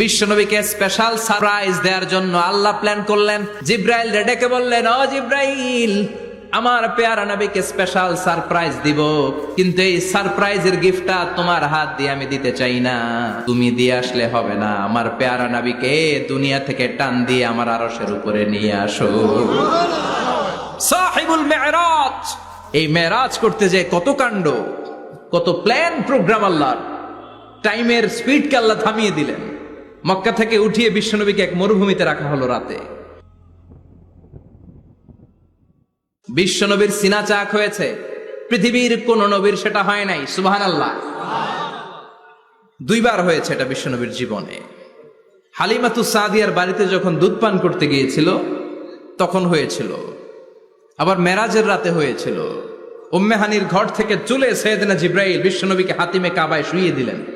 বিশ্বনবীকে special surprise দেওয়ার জন্য আল্লাহ প্ল্যান করলেন। জিব্রাইল ডেকে বললেন, ও জিব্রাইল, আমার পেয়ারা নবীকে স্পেশাল সারপ্রাইজ দিব। কিন্তু এই সারপ্রাইজের গিফটটা তোমার হাত দিয়ে আমি দিতে চাই না। তুমি দিয়ে আসলে হবে না। আমার পেয়ারা নবীকে দুনিয়া থেকে টান দিয়ে আমার আরশের উপরে নিয়ে আসো। সাহিবুল মেরাজ, এই মেরাজ করতে যে কত কাণ্ড, কত প্ল্যান প্রোগ্রাম আল্লাহর। টাইমের স্পিডকে আল্লাহ থামিয়ে দিলেন। মক্কা থেকে উঠিয়ে বিশ্বনবীকে এক মরুভূমিতে রাখা হলো রাতে। বিশ্বনবীর সিনা চাক হয়েছে। পৃথিবীর কোন নবীর সেটা হয় নাই সুবাহান আল্লাহ দুইবার হয়েছে এটা বিশ্বনবীর জীবনে। হালিমাতু সাদিয়ার বাড়িতে যখন দুধ পান করতে গিয়েছিল, তখন হয়েছিল। আবার মেরাজের রাতে হয়েছিল। উম্মেহানির ঘর থেকে চলে সৈয়দনা জিব্রাইল বিশ্বনবীকে হাতিমে কাবায় শুইয়ে দিলেন।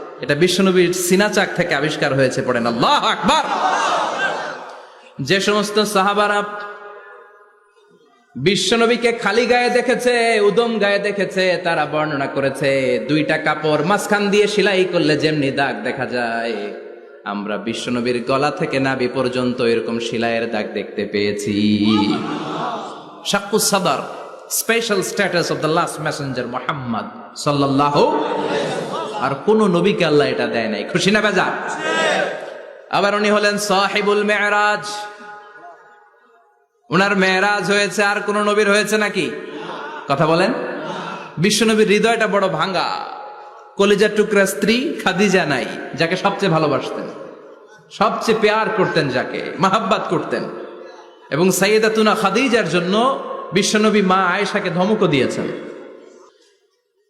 এটা বিশ্বনবীর সিনাচাক থেকে আবিষ্কার হয়েছে, পড়েন আল্লাহ আকবার। যে সমস্ত সাহাবারা বিশ্বনবীকে খালি গায়ে দেখেছে, উদম গায়ে দেখেছে, তারা বর্ণনা করেছে, দুইটা কাপড় মাঝখান দিয়ে সেলাই করলে যেমনি দাগ দেখা যায়। আমরা বিশ্বনবীর গলা থেকে নাভি পর্যন্ত এরকম সেলাইয়ের দাগ দেখতে পেয়েছি। শাকুস সাদার special status of the last messenger Muhammad সাল্লাহ আর কোন নবীকে আল্লাহ এটা দেয় নাই। খুশি না বেজা? আবার উনি হলেন সাহেবুল মেহরাজ উনার মেহরাজ হয়েছে আর কোন নবীর হয়েছে নাকি? কথা বলেন। বিশ্বনবীর হৃদয়টা বড় ভাঙ্গা কলিজার টুকরা স্ত্রী খাদিজা নাই, যাকে সবচেয়ে ভালোবাসতেন। সবচেয়ে পেয়ার করতেন যাকে, মাহাব্বাত করতেন। এবং সাইয়েদাতুনা খাদিজার জন্য বিশ্বনবী মা আয়েশাকে ধমকও দিয়েছেন।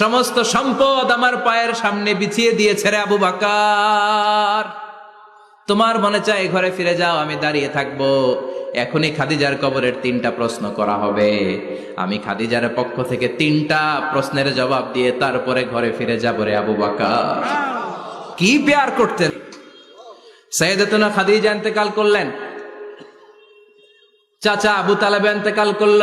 সমস্ত সম্পদ আমার পায়ের সামনে বিছিয়ে দিয়েছে রে আবু বাকার। তোমার মনে চায় ঘরে ফিরে যাও, আমি দাঁড়িয়ে থাকব। এখনই খাদিজার কবরের তিনটা প্রশ্ন করা হবে। আমি খাদিজার পক্ষ থেকে তিনটা প্রশ্নের জবাব দিয়ে তারপরে ঘরে ফিরে যাব রে আবু বাকার। কি পেয়ার করতেন সৈয়দতুনা খাদিজা ইন্তেকাল করলেন। চাচা আবু তালেব ইন্তেকাল করল।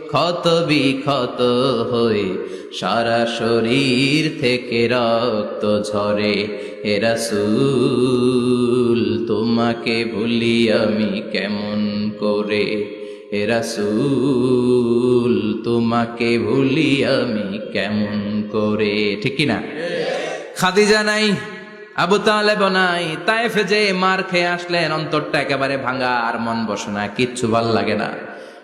ক্ষত বিক্ষত হয়ে সারা শরীর থেকে রক্ত ঝরে। হেরাসুল তোমাকে ভুলি আমি কেমন করে? হেরাসুল তোমাকে ভুলি আমি কেমন করে? ঠিক না খাদিজা নাই, আবু তালেব নাই তাইফে যে মার খেয়ে আসলেন, অন্তরটা একেবারে ভাঙা আর মন বসে না, কিচ্ছু ভালো লাগে না।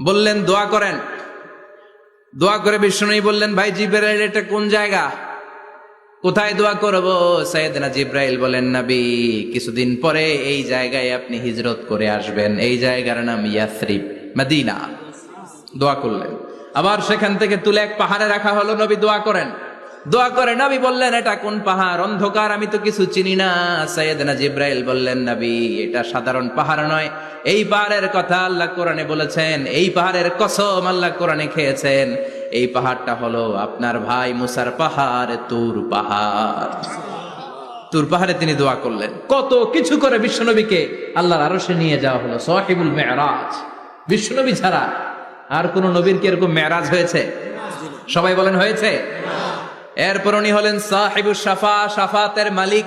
বললেন, দোয়া করেন। দোয়া করে বিশ্বনবী বললেন, ভাই জিব্রাইল, এটা কোন জায়গা? কোথায় দোয়া করব? সৈয়দনা জিব্রাইল বলেন, নবী, কিছুদিন পরে এই জায়গায় আপনি হিজরত করে আসবেন। এই জায়গার নাম ইয়াসরিব, মদিনা। দোয়া করলেন। আবার সেখান থেকে তুলে এক পাহাড়ে রাখা হলো, নবী, দোয়া করেন। দোয়া করে। নবী বললেন, এটা কোন পাহাড়? অন্ধকার, আমি তো কিছু চিনি না। সৈয়দনা জিব্রাইল বললেন, নবী, এটা সাধারণ পাহাড় নয়। এই পাহাড়ের কথা আল্লাহ কোরআনে বলেছেন, এই পাহাড়ের কসম আল্লাহ কোরআনে খেয়েছেন। এই পাহাড়টা হলো আপনার ভাই মুসার পাহাড়, তুর পাহাড়। তুর পাহাড়ে তিনি দোয়া করলেন। কত কিছু করে বিশ্বনবীকে আল্লাহর আরও সে নিয়ে যাওয়া হলো সোহাকিবুল মেরাজ। বিশ্বনবী ছাড়া আর কোন নবীর কি এরকম মেরাজ হয়েছে? সবাই বলেন হয়েছে? এরপর উনি হলেন সাহেবুল সাফা, সাফাতের মালিক।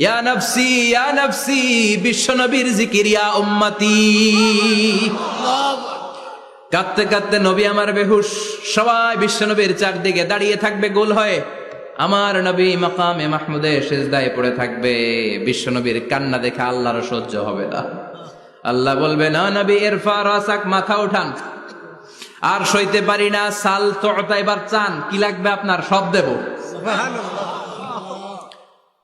ইয়া নফসি ইয়া নফসি, বিশ্বনবীর জিকির, ইয়া উম্মতি। কাঁদতে কাঁদতে নবী আমার বেহুশ। সবাই বিশ্বনবীর চারদিকে দাঁড়িয়ে থাকবে, গোল হয়ে। আমার নবী মাকামে মাহমুদে শেষদায় পড়ে থাকবে। বিশ্বনবীর কান্না দেখে আল্লাহর সহ্য হবে না। আল্লাহ বলবে, না নবী এরফা রাসাক মাথা উঠান। আর সইতে পারি না, সাল তো এবার চান। কি লাগবে আপনার? সব দেব।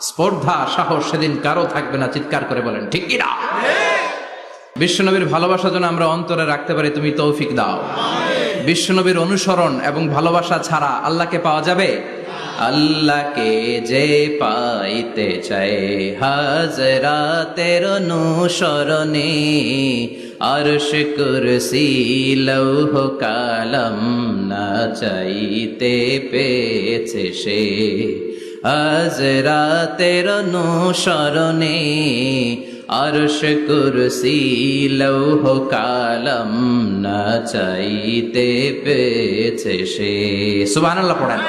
স্পর্ধা, সাহস সেদিন কারও থাকবে না, চিৎকার করে বলেন, ঠিক কিনা বিশ্বনবীর ভালোবাসা যেন আমরা অন্তরে রাখতে পারি, তুমি তৌফিক দাও। বিশ্বনবীর অনুসরণ এবং ভালোবাসা ছাড়া আল্লাহকে পাওয়া যাবে? আল্লাহকে যে পাইতে চায়, হাজরাতের অনুসরণে আরশ কুরসি লৌহ কালম না চাইতে পেয়েছে সে। হাজরাতের অনুসরণে আরশ কুরসি লৌহ কালম না চাইতে পেয়েছে সে। সুবহানাল্লাহ পড়েন।